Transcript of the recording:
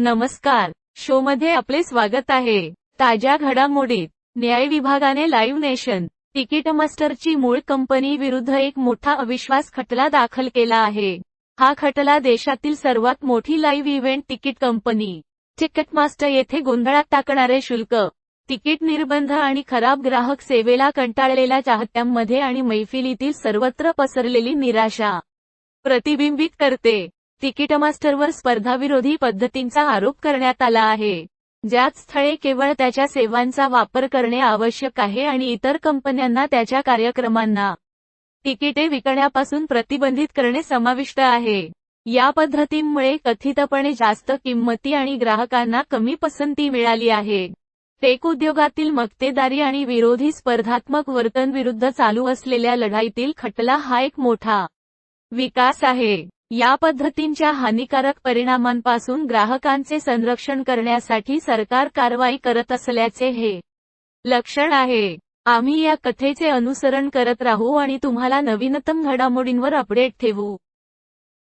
नमस्कार. शोमध्ये आपले स्वागत आहे. ताज्या घडामोडीत न्याय विभागाने लाईव्ह नेशन तिकीट मास्टरची मूळ कंपनी विरुद्ध एक मोठा अविश्वास खटला दाखल केला आहे. हा खटला देशातील सर्वात मोठी live event ticket company Ticketmaster येथे गोंधळात टाकणारे शुल्क तिकीट निर्बंध आणि खराब ग्राहक सेवेला कंटाळलेल्या चाहत्यांमध्ये आणि मैफिलीतील सर्वत्र पसरलेली निराशा प्रतिबिंबित करते. तिकीटमास्टरवर स्पर्धाविरोधी पद्धतींचा आरोप करण्यात आला आहे. ज्यात स्थळे केवळ त्याच्या सेवांचा वापर करणे आवश्यक आहे आणि इतर कंपन्यांना त्याच्या कार्यक्रमांना तिकिटे विकण्यापासून प्रतिबंधित करणे समाविष्ट आहे. या पद्धतींमुळे कथितपणे जास्त किंमती आणि ग्राहकांना कमी पसंती मिळाली आहे. टेक उद्योगातील मक्तेदारी आणि विरोधी स्पर्धात्मक वर्तन विरुद्ध चालू असलेल्या लढाईतील खटला हा एक मोठा विकास आहे. या पद्धतींच्या हानिकारक परिणामांपासून ग्राहकांचे संरक्षण करण्यासाठी सरकार कारवाई करत असल्याचे हे लक्षण आहे. आम्ही या कथेचे अनुसरण करत राहू आणि तुम्हाला नवीनतम घडामोडींवर अपडेट ठेवू.